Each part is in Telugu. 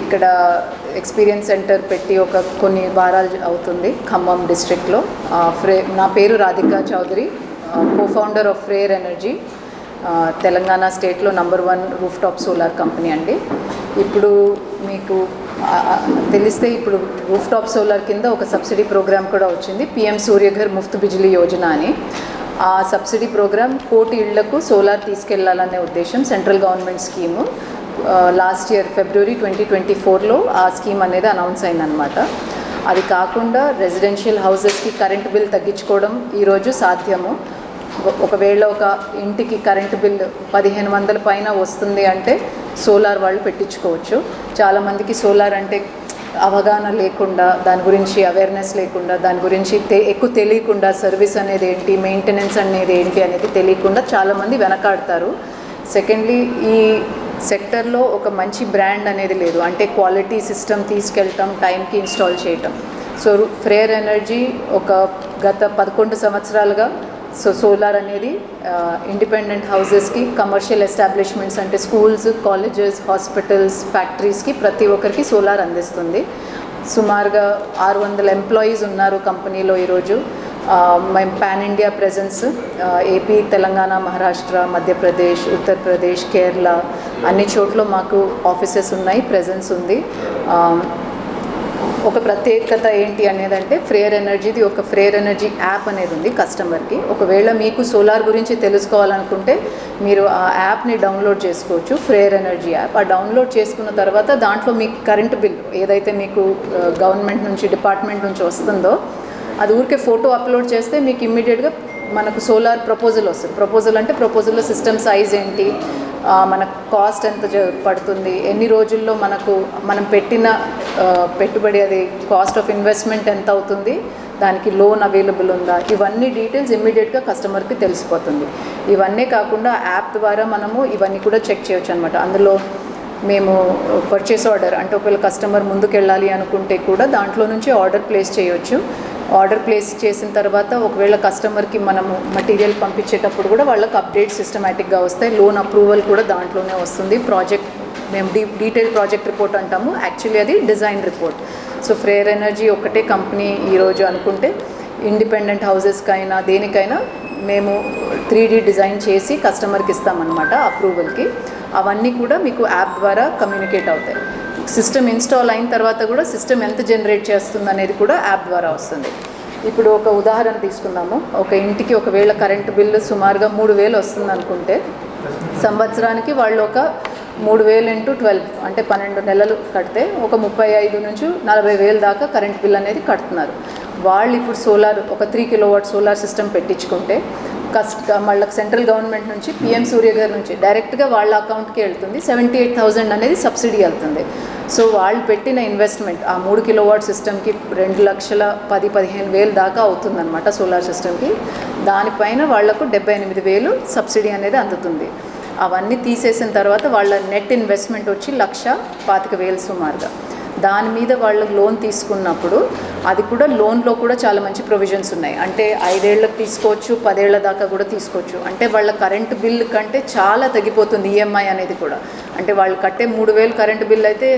ఇక్కడ ఎక్స్పీరియన్స్ సెంటర్ పెట్టి ఒక కొన్ని వారాలు అవుతుంది ఖమ్మం డిస్ట్రిక్ట్లో. ఫ్రే నా పేరు Radhika Chaudhary co founder of Freyr energy Telangana స్టేట్లో number one roof top solar company అండి. ఇప్పుడు మీకు తెలిస్తే ఇప్పుడు రూఫ్ టాప్ సోలార్ కింద ఒక సబ్సిడీ ప్రోగ్రామ్ కూడా వచ్చింది పిఎం సూర్యఘర్ ముఫ్త్ బిజిలీ యోజన అని. ఆ సబ్సిడీ ప్రోగ్రామ్ కోటి ఇళ్ళకు సోలార్ తీసుకెళ్ళాలనే ఉద్దేశం central government scheme last year February twenty twenty ఫోర్లో ఆ స్కీమ్ అనేది అనౌన్స్ అయిందనమాట అది కాకుండా రెసిడెన్షియల్ హౌసెస్కి కరెంట్ బిల్ తగ్గించుకోవడం ఈరోజు సాధ్యము. ఒకవేళ ఒక ఇంటికి కరెంటు బిల్ పదిహేను వందల పైన వస్తుంది అంటే సోలార్ వాళ్ళు పెట్టించుకోవచ్చు. చాలామందికి సోలార్ అంటే అవగాహన లేకుండా దాని గురించి అవేర్నెస్ లేకుండా దాని గురించి తె ఎక్కువ తెలియకుండా సర్వీస్ అనేది ఏంటి మెయింటెనెన్స్ అనేది ఏంటి అనేది తెలియకుండా చాలామంది వెనకాడతారు. సెకండ్లీ ఈ సెక్టర్లో ఒక మంచి బ్రాండ్ అనేది లేదు. అంటే క్వాలిటీ సిస్టమ్ తీసుకెళ్ళటం టైంకి ఇన్స్టాల్ చేయటం. సో ఫ్రేయర్ ఎనర్జీ ఒక గత పదకొండు సంవత్సరాలుగా సో సోలార్ అనేది ఇండిపెండెంట్ హౌసెస్కి కమర్షియల్ ఎస్టాబ్లిష్మెంట్స్ అంటే స్కూల్స్ కాలేజెస్ హాస్పిటల్స్ ఫ్యాక్టరీస్కి ప్రతి ఒక్కరికి సోలార్ అందిస్తుంది. సుమారుగా ఆరు వందల ఎంప్లాయీస్ ఉన్నారు కంపెనీలో ఈరోజు. మేము pan India presence AP Telangana Maharashtra Madhya Pradesh Uttar Pradesh Kerala అన్ని చోట్ల మాకు ఆఫీసెస్ ఉన్నాయి ప్రెజెన్స్ ఉంది. ఒక ప్రత్యేకత ఏంటి అనేదంటే ఫ్రేయర్ ఎనర్జీది ఒక ఫ్రేయర్ ఎనర్జీ యాప్ అనేది ఉంది కస్టమర్కి ఒకవేళ మీకు సోలార్ గురించి తెలుసుకోవాలనుకుంటే మీరు ఆ యాప్ని డౌన్లోడ్ చేసుకోవచ్చు ఫ్రేయర్ ఎనర్జీ యాప్ ఆ డౌన్లోడ్ చేసుకున్న తర్వాత దాంట్లో మీకు కరెంట్ బిల్ ఏదైతే మీకు గవర్నమెంట్ నుంచి డిపార్ట్మెంట్ నుంచి వస్తుందో అది ఊరికే ఫోటో అప్లోడ్ చేస్తే మీకు ఇమ్మీడియట్గా మనకు సోలార్ ప్రపోజల్ వస్తుంది. ప్రపోజల్ అంటే ప్రపోజల్లో సిస్టమ్ సైజ్ ఏంటి మన కాస్ట్ ఎంత పడుతుంది? ఎన్ని రోజుల్లో మనకు మనం పెట్టిన పెట్టుబడి అది కాస్ట్ ఆఫ్ ఇన్వెస్ట్మెంట్ ఎంత అవుతుంది? దానికి లోన్ అవైలబుల్ ఉందా? ఇవన్నీ డీటెయిల్స్ ఇమ్మీడియట్గా కస్టమర్కి తెలిసిపోతుంది. ఇవన్నీ కాకుండా యాప్ ద్వారా మనము ఇవన్నీ కూడా చెక్ చేయొచ్చు అనమాట అందులో మేము పర్చేస్ ఆర్డర్ అంటే ఒకవేళ కస్టమర్ ముందుకు వెళ్ళాలి అనుకుంటే కూడా దాంట్లో నుంచి ఆర్డర్ ప్లేస్ చేయొచ్చు. ఆర్డర్ ప్లేస్ చేసిన తర్వాత ఒకవేళ కస్టమర్కి మనము మటీరియల్ పంపించేటప్పుడు కూడా వాళ్ళకి అప్డేట్ సిస్టమేటిక్గా వస్తాయి. లోన్ అప్రూవల్ కూడా దాంట్లోనే వస్తుంది. ప్రాజెక్ట్ మేము డీ డీటెయిల్ ప్రాజెక్ట్ రిపోర్ట్ అంటాము. యాక్చువల్లీ అది design report so Freyr energy ఒకటే కంపెనీ ఈరోజు అనుకుంటే ఇండిపెండెంట్ హౌజెస్కైనా దేనికైనా మేము త్రీ డీ డిజైన్ చేసి కస్టమర్కి ఇస్తామన్నమాట అప్రూవల్కి అవన్నీ కూడా మీకు యాప్ ద్వారా కమ్యూనికేట్ అవుతాయి. సిస్టమ్ ఇన్స్టాల్ అయిన తర్వాత కూడా సిస్టమ్ ఎంత జనరేట్ చేస్తుంది అనేది కూడా యాప్ ద్వారా వస్తుంది. ఇప్పుడు ఒక ఉదాహరణ తీసుకుందాము. ఒక ఇంటికి ఒకవేళ కరెంటు బిల్లు సుమారుగా మూడు వేలు వస్తుంది అనుకుంటే సంవత్సరానికి వాళ్ళు ఒక మూడు వేలు ఇంటూ ట్వెల్వ్ అంటే పన్నెండు నెలలు కడితే ఒక ముప్పై ఐదు నుంచి నలభై వేలు దాకా కరెంట్ బిల్ అనేది కడుతున్నారు. వాళ్ళు ఇప్పుడు సోలార్ ఒక త్రీ కిలోవాట్ సోలార్ సిస్టమ్ పెట్టించుకుంటే కస్ట్ వాళ్ళకి సెంట్రల్ గవర్నమెంట్ నుంచి పిఎం సూర్య గారి నుంచి డైరెక్ట్గా వాళ్ళ అకౌంట్కి వెళ్తుంది. సెవెంటీ ఎయిట్ థౌజండ్ అనేది సబ్సిడీ వెళ్తుంది. సో వాళ్ళు పెట్టిన ఇన్వెస్ట్మెంట్ ఆ మూడు కిలోవాట్ సిస్టమ్కి రెండు లక్షల పది పదిహేను వేలు దాకా అవుతుందన్నమాట సోలార్ సిస్టమ్కి. దానిపైన వాళ్ళకు డెబ్బై ఎనిమిది వేలు సబ్సిడీ అనేది అందుతుంది. అవన్నీ తీసేసిన తర్వాత వాళ్ళ నెట్ ఇన్వెస్ట్మెంట్ వచ్చి లక్ష పాతిక వేలు సుమారుగా. దాని మీద వాళ్ళు లోన్ తీసుకున్నప్పుడు అది కూడా లోన్లో కూడా చాలా మంచి ప్రొవిజన్స్ ఉన్నాయి. అంటే ఐదేళ్ళకు తీసుకోవచ్చు పదేళ్ళ దాకా కూడా తీసుకోవచ్చు. అంటే వాళ్ళ కరెంటు బిల్ కంటే చాలా తగ్గిపోతుంది ఈఎంఐ అనేది కూడా. అంటే వాళ్ళు కట్టే మూడు వేలు కరెంటు బిల్ అయితే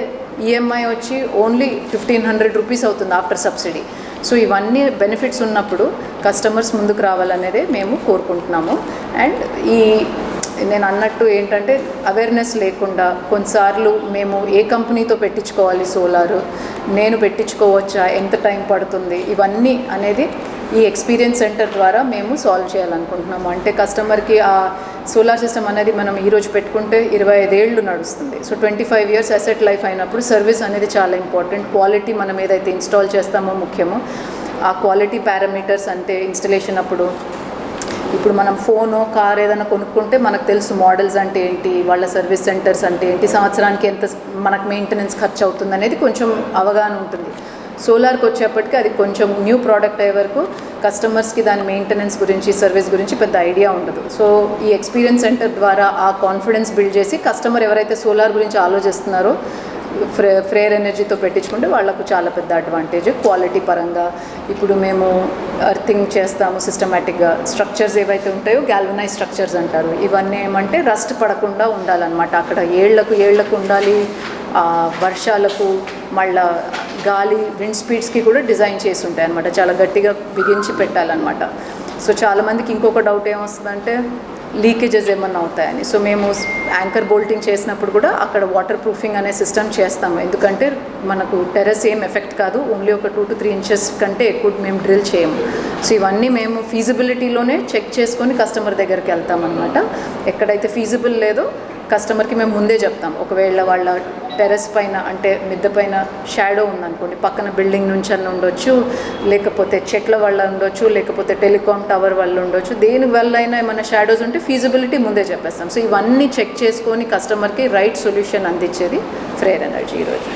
ఈఎంఐ వచ్చి ఓన్లీ ఫిఫ్టీన్ హండ్రెడ్ రూపీస్ అవుతుంది ఆఫ్టర్ సబ్సిడీ సో ఇవన్నీ బెనిఫిట్స్ ఉన్నప్పుడు కస్టమర్స్ ముందుకు రావాలనేదే మేము కోరుకుంటున్నాము. అండ్ ఈ నేను అన్నట్టు ఏంటంటే అవేర్నెస్ లేకుండా కొన్నిసార్లు మేము ఏ కంపెనీతో పెట్టించుకోవాలి సోలారు నేను పెట్టించుకోవచ్చా ఎంత టైం పడుతుంది ఇవన్నీ అనేది ఈ ఎక్స్పీరియన్స్ సెంటర్ ద్వారా మేము సాల్వ్ చేయాలనుకుంటున్నాము. అంటే కస్టమర్కి ఆ సోలార్ సిస్టమ్ అనేది మనం ఈరోజు పెట్టుకుంటే ఇరవై ఐదేళ్ళు నడుస్తుంది. So twenty five years asset life అయినప్పుడు సర్వీస్ అనేది చాలా ఇంపార్టెంట్ క్వాలిటీ మనం ఏదైతే ఇన్స్టాల్ చేస్తామో ముఖ్యమో ఆ క్వాలిటీ పారామీటర్స్ అంటే ఇన్స్టలేషన్ అప్పుడు ఇప్పుడు మనం ఫోను కార్ ఏదైనా కొనుక్కుంటే మనకు తెలుసు మోడల్స్ అంటే ఏంటి వాళ్ళ సర్వీస్ సెంటర్స్ అంటే ఏంటి సంవత్సరానికి ఎంత మనకు మెయింటెనెన్స్ ఖర్చు అవుతుంది అనేది కొంచెం అవగాహన ఉంటుంది. సోలార్కి వచ్చేప్పటికి అది కొంచెం న్యూ ప్రోడక్ట్ అయ్యే వరకు కస్టమర్స్కి దాని మెయింటెనెన్స్ గురించి సర్వీస్ గురించి పెద్ద ఐడియా ఉండదు. సో ఈ ఎక్స్పీరియన్స్ సెంటర్ ద్వారా ఆ కాన్ఫిడెన్స్ బిల్డ్ చేసి కస్టమర్ ఎవరైతే సోలార్ గురించి ఆలోచిస్తున్నారో ఫ్రే ఫ్రేర్ ఎనర్జీతో పెట్టించుకుంటే వాళ్ళకు చాలా పెద్ద అడ్వాంటేజ్ క్వాలిటీ పరంగా ఇప్పుడు మేము అర్థింగ్ చేస్తాము సిస్టమేటిక్గా స్ట్రక్చర్స్ ఏవైతే ఉంటాయో గ్యాల్వనైజ్ స్ట్రక్చర్స్ అంటారు. ఇవన్నీ ఏమంటే రస్ట్ పడకుండా ఉండాలన్నమాట. అక్కడ ఏళ్ళకు ఏళ్ళకు ఉండాలి. వర్షాలకు మళ్ళా గాలి విండ్ స్పీడ్స్కి కూడా డిజైన్ చేసి ఉంటాయి అనమాట చాలా గట్టిగా బిగించి పెట్టాలన్నమాట. సో చాలామందికి ఇంకొక డౌట్ ఏమొస్తుందంటే లీకేజెస్ ఏమన్నా అవుతాయని. సో మేము యాంకర్ బోల్టింగ్ చేసినప్పుడు కూడా అక్కడ వాటర్ ప్రూఫింగ్ అనే సిస్టమ్ చేస్తాము. ఎందుకంటే మనకు టెర్రస్ ఏం ఎఫెక్ట్ కాదు. ఓన్లీ ఒక టూ టు త్రీ ఇంచెస్ కంటే ఎక్కువ మేము డ్రిల్ చేయము. సో ఇవన్నీ మేము ఫీజిబిలిటీలోనే చెక్ చేసుకొని కస్టమర్ దగ్గరికి వెళ్తామన్నమాట. ఎక్కడైతే ఫీజిబుల్ లేదో కస్టమర్కి మేము ముందే చెప్తాం. ఒకవేళ వాళ్ళ టెర్రస్ పైన అంటే మిద్దె పైన షాడో ఉందనుకోండి పక్కన బిల్డింగ్ నుంచి అన్న ఉండొచ్చు లేకపోతే చెట్ల వల్ల ఉండొచ్చు లేకపోతే టెలికాం టవర్ వల్ల ఉండొచ్చు దేని వల్ల అయినా ఏమైనా షాడోస్ ఉంటే ఫీజిబిలిటీ ముందే చెప్పేస్తాం. సో ఇవన్నీ చెక్ చేసుకొని కస్టమర్కి రైట్ సొల్యూషన్ అందించేది ఫ్రేర్ ఎనర్జీ ఈరోజు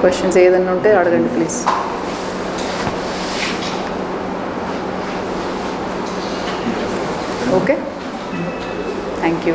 క్వశ్చన్స్ ఏదైనా ఉంటే అడగండి ప్లీజ్ ఓకే థ్యాంక్ యూ